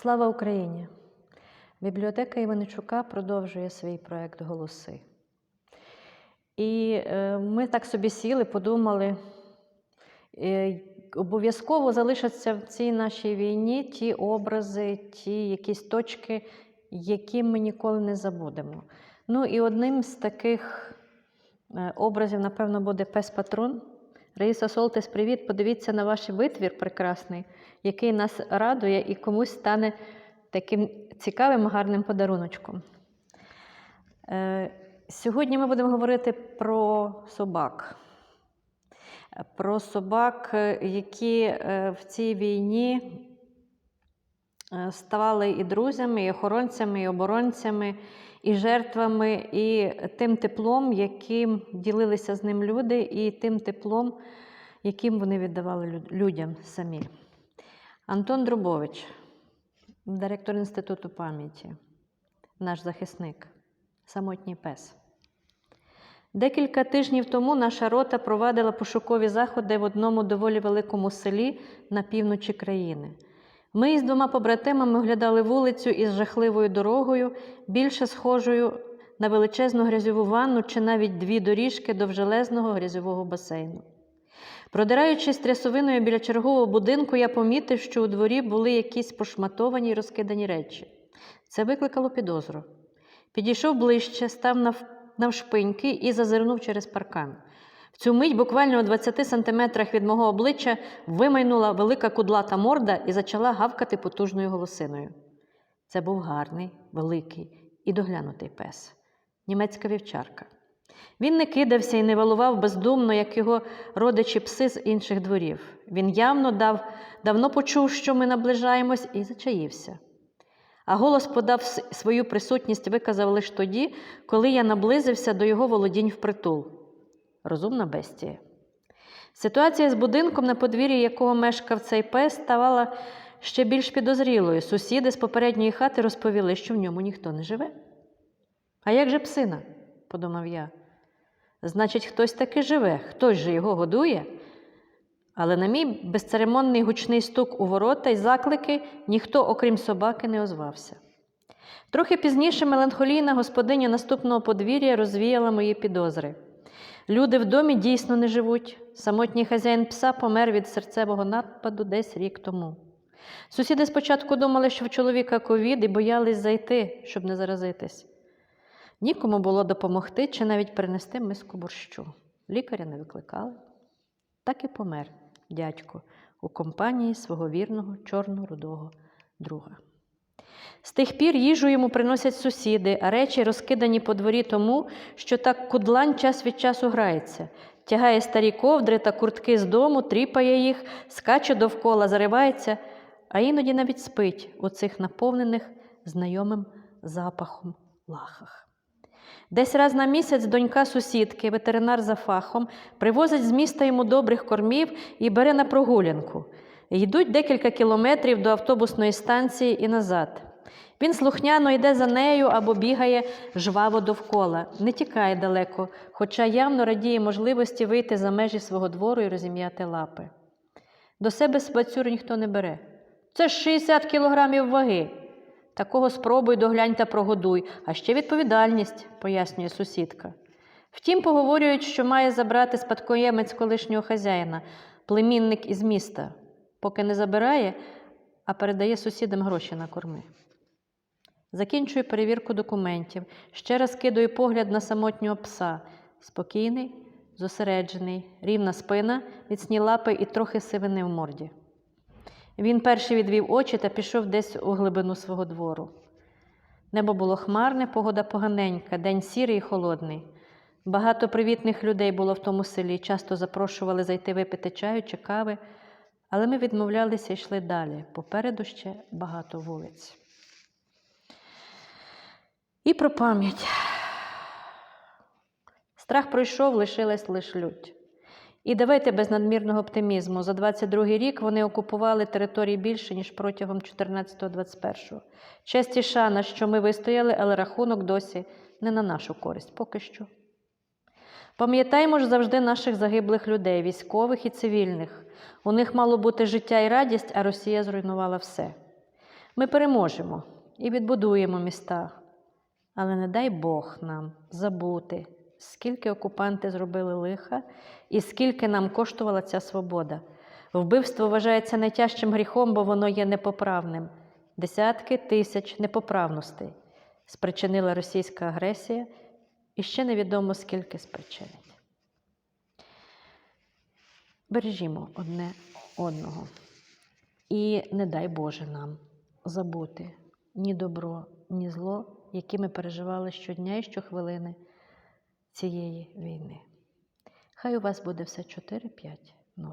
Слава Україні! Бібліотека Іваничука продовжує свій проект Голоси. І е, ми так собі сіли, подумали, е, обов'язково залишаться в цій нашій війні ті образи, ті якісь точки, які ми ніколи не забудемо. Ну і одним з таких е, образів, напевно, буде пес Патрон. Раїса Солтес, привіт! Подивіться на ваш витвір прекрасний, який нас радує і комусь стане таким цікавим, гарним подаруночком. Е, Сьогодні ми будемо говорити про собак. Про собак, е, які е, в цій війні ставали і друзями, і охоронцями, і оборонцями, і жертвами, і тим теплом, яким ділилися з ним люди, і тим теплом, яким вони віддавали лю- людям самі. Антон Друбович, директор Інституту пам'яті, наш захисник, самотній пес. Декілька тижнів тому наша рота провадила пошукові заходи в одному доволі великому селі на півночі країни. Ми із двома побратимами оглядали вулицю із жахливою дорогою, більше схожою на величезну грязьову ванну чи навіть дві доріжки довжелезного грязьового басейну. Продираючись трясовиною біля чергового будинку, я помітив, що у дворі були якісь пошматовані й розкидані речі. Це викликало підозру. Підійшов ближче, став нав... навшпиньки і зазирнув через паркан. В цю мить, буквально у 20 сантиметрах від мого обличчя, вимайнула велика кудлата морда і почала гавкати потужною голосиною. Це був гарний, великий і доглянутий пес, німецька вівчарка. Він не кидався і не валував бездумно, як його родичі пси з інших дворів. Він явно дав, давно почув, що ми наближаємось, і зачаївся. А голос подав свою присутність, виказав лише тоді, коли я наблизився до його володінь впритул. Розумна бестія. Ситуація з будинком, на подвір'ї якого мешкав цей пес, ставала ще більш підозрілою. Сусіди з попередньої хати розповіли, що в ньому ніхто не живе. А як же псина? подумав я. Значить, хтось таки живе, хтось же його годує. Але на мій безцеремонний гучний стук у ворота й заклики ніхто, окрім собаки, не озвався. Трохи пізніше меланхолійна господиня наступного подвір'я розвіяла мої підозри. Люди в домі дійсно не живуть. Самотній хазяїн пса помер від серцевого нападу десь рік тому. Сусіди спочатку думали, що в чоловіка ковід і боялись зайти, щоб не заразитись. Нікому було допомогти чи навіть принести миску борщу. Лікаря не викликали. Так і помер дядько у компанії свого вірного чорно-рудого друга. З тих пір їжу йому приносять сусіди, а речі розкидані по дворі тому, що так кудлань час від часу грається, тягає старі ковдри та куртки з дому, тріпає їх, скаче довкола, заривається, а іноді навіть спить у цих наповнених знайомим запахом лахах. Десь раз на місяць донька сусідки, ветеринар за фахом, привозить з міста йому добрих кормів і бере на прогулянку. Йдуть декілька кілометрів до автобусної станції і назад. Він слухняно йде за нею або бігає жваво довкола, не тікає далеко, хоча явно радіє можливості вийти за межі свого двору і розім'яти лапи. До себе собацюр ніхто не бере. Це ж 60 кілограмів ваги. Такого спробуй доглянь та прогодуй, а ще відповідальність, пояснює сусідка. Втім, поговорюють, що має забрати спадкоємець колишнього хазяїна, племінник із міста, поки не забирає, а передає сусідам гроші на корми. Закінчую перевірку документів. Ще раз кидаю погляд на самотнього пса. Спокійний, зосереджений, рівна спина, міцні лапи і трохи сивини в морді. Він перший відвів очі та пішов десь у глибину свого двору. Небо було хмарне, погода поганенька, день сірий і холодний. Багато привітних людей було в тому селі, часто запрошували зайти випити чаю чи кави, але ми відмовлялися і йшли далі. Попереду ще багато вулиць. І про пам'ять. Страх пройшов, лишилась лиш лють. І давайте без надмірного оптимізму. За 22-й рік вони окупували території більше, ніж протягом 14-21. Честь і шана, що ми вистояли, але рахунок досі не на нашу користь, поки що. Пам'ятаємо ж завжди наших загиблих людей, військових і цивільних. У них мало бути життя і радість, а Росія зруйнувала все. Ми переможемо і відбудуємо міста, але не дай Бог нам забути, скільки окупанти зробили лиха і скільки нам коштувала ця свобода. Вбивство вважається найтяжчим гріхом, бо воно є непоправним. Десятки тисяч непоправностей спричинила російська агресія, і ще невідомо скільки спричинить. Бережімо одне одного. І не дай Боже нам забути ні добро, ні зло, які ми переживали щодня і щохвилини цієї війни. Хай у вас буде все 4, 5, 0.